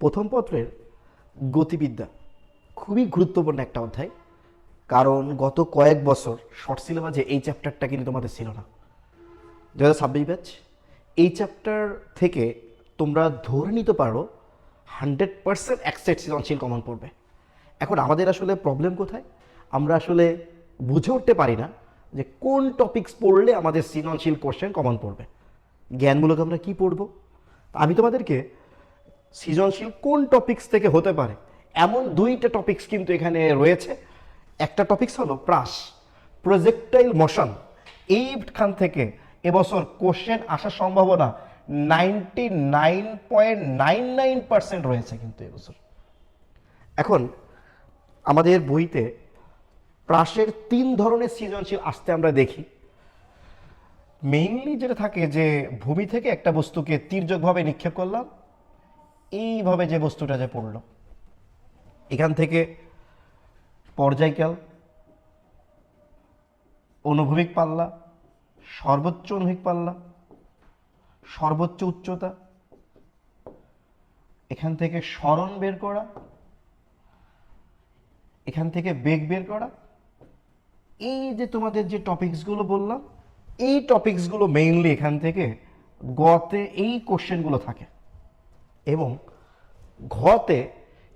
প্রথম পত্রের গতিবিদ্যা খুবই গুরুত্বপূর্ণ একটা অধ্যায়। কারণ গত কয়েক বছর শর্ট সিলেবাসে এই চ্যাপ্টারটা কিন্তু তোমাদের ছিল না। দু ছাব্বিশ ব্যাচ এই চ্যাপ্টার থেকে তোমরা ধরে নিতে পারো হান্ড্রেড পার্সেন্ট অ্যাক্সেট সৃজনশীল কমন পড়বে। এখন আমাদের আসলে প্রবলেম কোথায়? আমরা আসলে বুঝে উঠতে পারি না যে কোন টপিকস পড়লে আমাদের সৃজনশীল কোশ্চেন কমন পড়বে। জ্ঞানমূলক আমরা কি পড়ব? আমি তোমাদেরকে সৃজনশীল কোন টপিক্স থেকে হতে পারে? এমন দুইটা টপিকস কিন্তু এখানে রয়েছে। একটা টপিকস হলো প্রাস প্রজেক্টাইল মোশন এইখান থেকে এবছর কোশ্চেন আসার সম্ভাবনা ninety nine point nine nine percent রয়েছে কিন্তু এবছর। এখন আমাদের বইতে প্রাসের তিন ধরনের সৃজনশীল আসতে আমরা দেখি। মেইনলি যেটা থাকে যে ভূমি থেকে একটা বস্তুকে তীর্যকভাবে নিক্ষেপ করলাম এইভাবে যে বস্তুটা যে পড়ল। এখান থেকে পর্যায়কাল, অনুভূমিক পাল্লা, সর্বোচ্চ অনুভূমিক পাল্লা, সর্বোচ্চ উচ্চতা, এখান থেকে স্মরণ বের করা, এখান থেকে বেগ বের করা। এই যে তোমাদের যে টপিকসগুলো বললাম, এই টপিকসগুলো মেইনলি এখান থেকে গতে এই কোশ্চেনগুলো থাকে। এবং ঘতে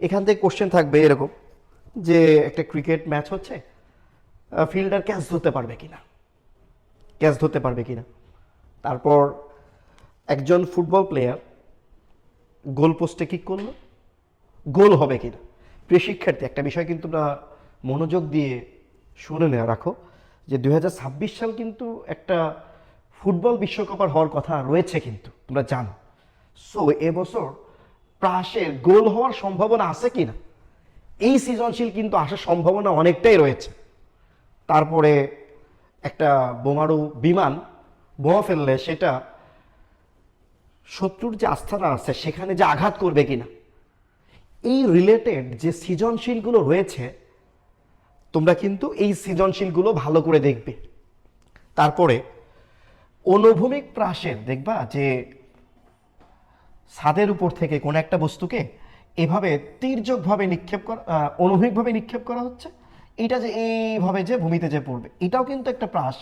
এখান থেকে কোশ্চেন থাকবে এরকম যে একটা ক্রিকেট ম্যাচ হচ্ছে ফিল্ডার ক্যাচ ধরতে পারবে কিনা? ক্যাচ ধরতে পারবে কিনা? তারপর একজন ফুটবল প্লেয়ার গোল পোস্টে কিক করল গোল হবে কিনা? প্রিয় শিক্ষার্থী, একটা বিষয় কিন্তু মনোযোগ দিয়ে শুনে নেওয়া রাখো যে দু হাজার ছাব্বিশ সাল কিন্তু একটা ফুটবল বিশ্বকাপ হওয়ার কথা রয়েছে কিন্তু, তোমরা জানো। সো এবছর প্রাসের গোল হওয়ার সম্ভাবনা আছে কিনা? এই সৃজনশীল কিন্তু আসার সম্ভাবনা অনেকটাই রয়েছে। তারপরে একটা বোমারু বিমান বোমা ফেললে সেটা শত্রুর যে আস্থানা আছে, সেখানে যে আঘাত করবে কিনা? এই রিলেটেড যে সৃজনশীলগুলো রয়েছে, তোমরা কিন্তু এই সৃজনশীলগুলো ভালো করে দেখবে। তারপরে অনুভূমিক প্রাসের দেখবা যে ছাদের উপর থেকে কোনো একটা বস্তুকে এভাবে তীর্যকভাবে নিক্ষেপ করা অনুভূমিকভাবে নিক্ষেপ করা হচ্ছে। এটা যে এইভাবে যে ভূমিতে যে পড়বে, এটাও কিন্তু একটা প্রাস,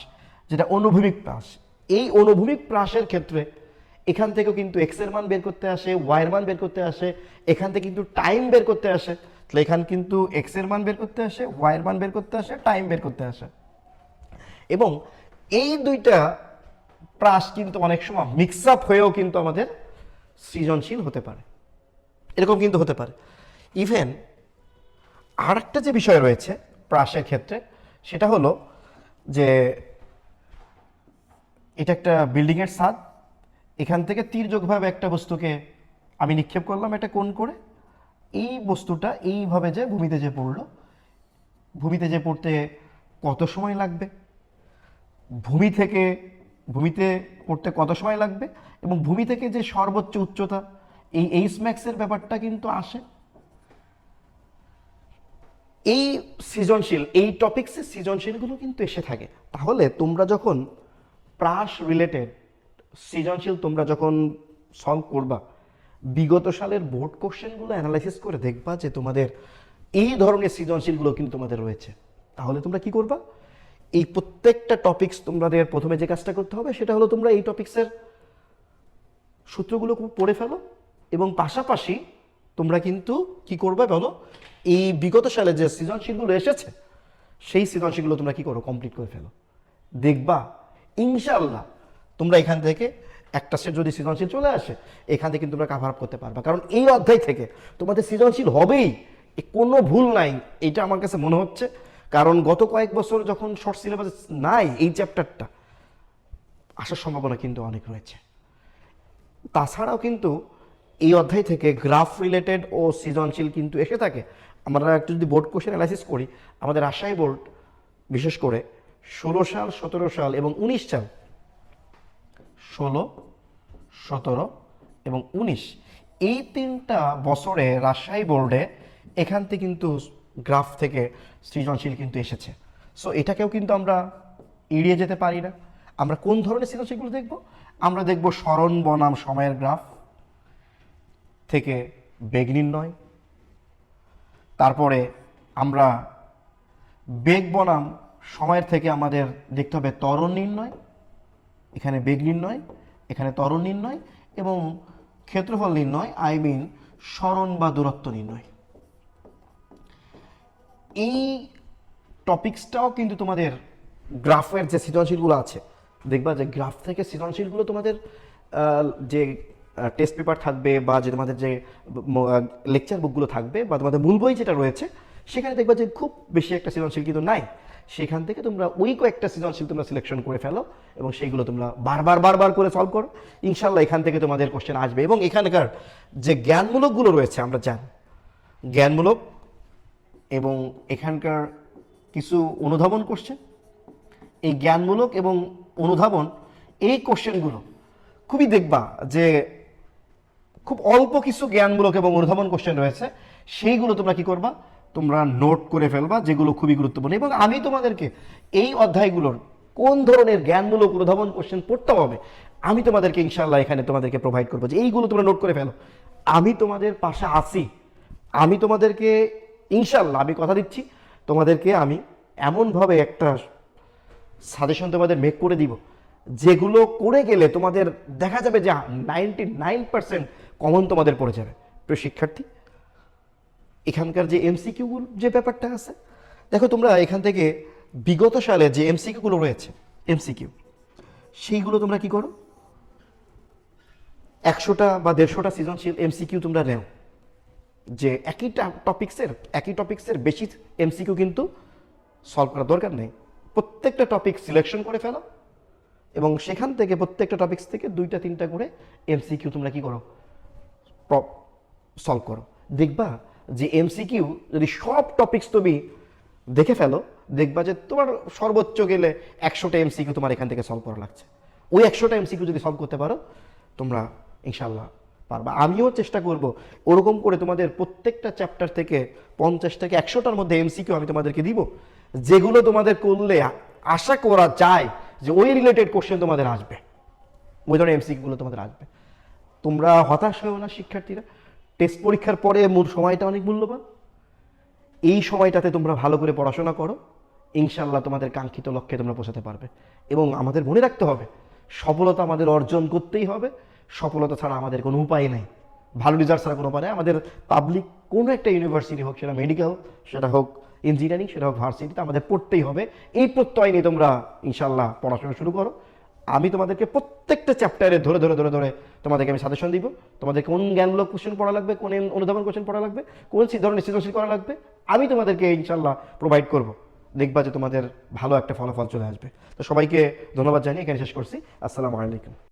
যেটা অনুভূমিক প্রাস। এই অনুভূমিক প্রাসের ক্ষেত্রে এখান থেকেও কিন্তু এক্সের মান বের করতে আসে ওয়াই এর মান বের করতে আসে, এখান থেকে কিন্তু টাইম বের করতে আসে। তাহলে এখান কিন্তু এক্সের মান বের করতে আসে ওয়াই এর মান বের করতে আসে টাইম বের করতে আসে। এবং এই দুইটা প্রাস কিন্তু অনেক সময় মিক্স আপ হয়েও কিন্তু আমাদের সৃজনশীল হতে পারে। এরকম কিন্তু হতে পারে। ইভেন আর একটা যে বিষয় রয়েছে প্রাসের ক্ষেত্রে, সেটা হলো যে এটা একটা বিল্ডিংয়ের ছাদ এখান থেকে তীর্যকভাবে একটা বস্তুকে আমি নিক্ষেপ করলাম এটা কোণ করে। এই বস্তুটা এইভাবে যে ভূমিতে যে পড়ল, ভূমিতে যে পড়তে কত সময় লাগবে? ভূমি থেকে ভূমিতে পড়তে কত সময় লাগবে? এবং ভূমি থেকে যে সর্বোচ্চ উচ্চতা, এই এইচ ম্যাক্সের ব্যাপারটা কিন্তু আসে। এই সৃজনশীল, এই টপিক্সের সৃজনশীলগুলো কিন্তু এসে থাকে। তাহলে তোমরা যখন প্রাস রিলেটেড সৃজনশীল তোমরা যখন সলভ করবা, বিগত সালের বোর্ড কোশ্চেনগুলো অ্যানালাইসিস করে দেখবা যে তোমাদের এই ধরনের সৃজনশীলগুলো কিন্তু তোমাদের রয়েছে। তাহলে তোমরা কি করবা? এই প্রত্যেকটা টপিকস তোমাদের প্রথমে যে কাজটা করতে হবে, সেটা হলো তোমরা এই টপিক্সের সূত্রগুলো খুব পড়ে ফেলো এবং পাশাপাশি তোমরা কিন্তু কি করবে বলো? এই বিগত সালে যে সৃজনশীলগুলো এসেছে, সেই সৃজনশীলগুলো তোমরা কি করো? কমপ্লিট করে ফেলো। দেখবা ইনশাল্লাহ তোমরা এখান থেকে একটা সেট যদি সৃজনশীল চলে আসে, এখান থেকে কিন্তু তোমরা কাভার আপ করতে পারবা। কারণ এই অধ্যায় থেকে তোমাদের সৃজনশীল হবেই। কোনো ভুল নাই। এটা আমার কাছে মনে হচ্ছে। কারণ গত কয়েক বছর যখন শর্ট সিলেবাস নাই এই চ্যাপ্টারটা আসার সম্ভাবনা কিন্তু অনেক রয়েছে। তাছাড়াও কিন্তু এই অধ্যায় থেকে গ্রাফ রিলেটেড ও সৃজনশীল কিন্তু এসে থাকে। আমরা একটু যদি বোর্ড কোশ্চেন অ্যানালাইসিস করি, আমাদের রাজশাহী বোর্ড বিশেষ করে ষোলো সাল, সতেরো সাল এবং উনিশ সাল, ষোলো, সতেরো এবং উনিশ, এই তিনটা বছরে রাজশাহী বোর্ডে এখান থেকে কিন্তু গ্রাফ থেকে সৃজনশীল কিন্তু এসেছে। সো এটাকেও কিন্তু আমরা এড়িয়ে যেতে পারি না। আমরা কোন ধরনের সৃজনশীলগুলো দেখব? আমরা দেখব স্মরণ বনাম সময়ের গ্রাফ থেকে বেগ নির্ণয় তারপরে আমরা বেগ বনাম সময়ের থেকে আমাদের দেখতে হবে ত্বরণ নির্ণয় এখানে বেগ নির্ণয় এখানে ত্বরণ নির্ণয় এবং ক্ষেত্রফল নির্ণয় আই মিন স্মরণ বা দূরত্ব নির্ণয়। এই টপিকসটাও কিন্তু তোমাদের গ্রাফের যে সৃজনশীলগুলো আছে, দেখবা যে গ্রাফ থেকে সৃজনশীলগুলো তোমাদের যে টেস্ট পেপার থাকবে বা যে তোমাদের যে লেকচার বুকগুলো থাকবে বা তোমাদের মূল বই যেটা রয়েছে, সেখানে দেখবা যে খুব বেশি একটা সৃজনশীল কিন্তু নাই। সেখান থেকে তোমরা ওই কয়েকটা সৃজনশীল তোমরা সিলেকশন করে ফেলো এবং সেইগুলো তোমরা বারবার বারবার করে সলভ করো। ইনশাল্লাহ এখান থেকে তোমাদের কোশ্চেন আসবে এবং এখানকার যে জ্ঞানমূলকগুলো রয়েছে, আমরা জানি। জ্ঞানমূলক এবং এখানকার কিছু অনুধাবন কোশ্চেন এই জ্ঞানমূলক এবং অনুধাবন এই কোশ্চেনগুলো খুবই দেখবা যে খুব অল্প কিছু জ্ঞানমূলক এবং অনুধাবন কোশ্চেন রয়েছে। সেইগুলো তোমরা কি করবা? তোমরা নোট করে ফেলবা যেগুলো খুবই গুরুত্বপূর্ণ। এবং আমি তোমাদেরকে এই অধ্যায়গুলোর কোন ধরনের জ্ঞানমূলক অনুধাবন কোশ্চেন পড়তে হবে, আমি তোমাদেরকে ইনশাল্লাহ এখানে তোমাদেরকে প্রোভাইড করব যে এইগুলো তোমরা নোট করে ফেলো। আমি তোমাদের পাশে আছি। আমি তোমাদেরকে ইনশাল্লাহ আমি কথা দিচ্ছি। তোমাদেরকে আমি এমনভাবে একটা সাজেশন তোমাদের মেক করে দিব। যেগুলো করে গেলে তোমাদের দেখা যাবে যে নাইনটি নাইন পার্সেন্ট কমন তোমাদের পড়ে যাবে। প্রিয় শিক্ষার্থী, এখানকার যে এমসিকিউ যে ব্যাপারটা আছে, দেখো তোমরা এখান থেকে বিগত সালে যে এমসিকিউগুলো রয়েছে এমসিকিউ সেইগুলো তোমরা কি করো? একশোটা বা দেড়শোটা সৃজনশীল এমসিকিউ তোমরা নেও। যে একই টপিক্সের একই টপিক্সের বেশি এমসিকিউ কিন্তু সলভ করার দরকার নেই। প্রত্যেকটা টপিক সিলেকশন করে ফেলো এবং সেখান থেকে প্রত্যেকটা টপিক্স থেকে দুইটা, তিনটা করে এমসিকিউ তোমরা কি করো? সলভ করো। দেখবা যে এমসিকিউ যদি সব টপিকস তুমি দেখে ফেলো, দেখবা যে তোমার সর্বোচ্চ গেলে একশোটা এমসিকিউ তোমার এখান থেকে সলভ করা লাগছে। ওই একশোটা এমসিকিউ যদি সলভ করতে পারো, তোমরা ইনশাল্লাহ পারবা। আমিও চেষ্টা করব ওরকম করে তোমাদের প্রত্যেকটা চ্যাপ্টার থেকে পঞ্চাশ থেকে একশোটার মধ্যে এমসিকিউ আমি তোমাদেরকে দিব, যেগুলো তোমাদের করলে আশা করা যায় যে ওই রিলেটেড কোশ্চেন তোমাদের আসবে, ওই ধরনের এমসিকিউগুলো তোমাদের আসবে। তোমরা হতাশ হয়েও না শিক্ষার্থীরা টেস্ট পরীক্ষার পরে মূল সময়টা অনেক মূল্যবান। এই সময়টাতে তোমরা ভালো করে পড়াশোনা করো ইনশাল্লাহ তোমাদের কাঙ্ক্ষিত লক্ষ্যে তোমরা পৌঁছাতে পারবে। এবং আমাদের মনে রাখতে হবে, সফলতা আমাদের অর্জন করতেই হবে। সফলতা ছাড়া আমাদের কোনো উপায় নেই। ভালো রেজাল্ট ছাড়া কোনো উপায় নেই। আমাদের পাবলিক কোনো একটা ইউনিভার্সিটি হোক, সেটা মেডিকেল সেটা হোক ইঞ্জিনিয়ারিং সেটা হোক ভার্সিটিতে আমাদের পড়তেই হবে। এই প্রত্যয় নিয়ে তোমরা ইনশাল্লাহ পড়াশোনা শুরু করো। আমি তোমাদেরকে প্রত্যেকটা চ্যাপ্টারে ধরে ধরে ধরে ধরে তোমাদেরকে আমি সাজেশন দিব। তোমাদের কোন জ্ঞানমূলক কোশ্চেন পড়া লাগবে, কোন অনুধাবন কোশ্চেন পড়া লাগবে, কোন ধরনের সৃজনশীল করা লাগবে, আমি তোমাদেরকে ইনশাল্লাহ প্রোভাইড করব। দেখবা যে তোমাদের ভালো একটা ফলাফল চলে আসবে। তো সবাইকে ধন্যবাদ জানিয়ে এখানে শেষ করছি। আসসালামু আলাইকুম।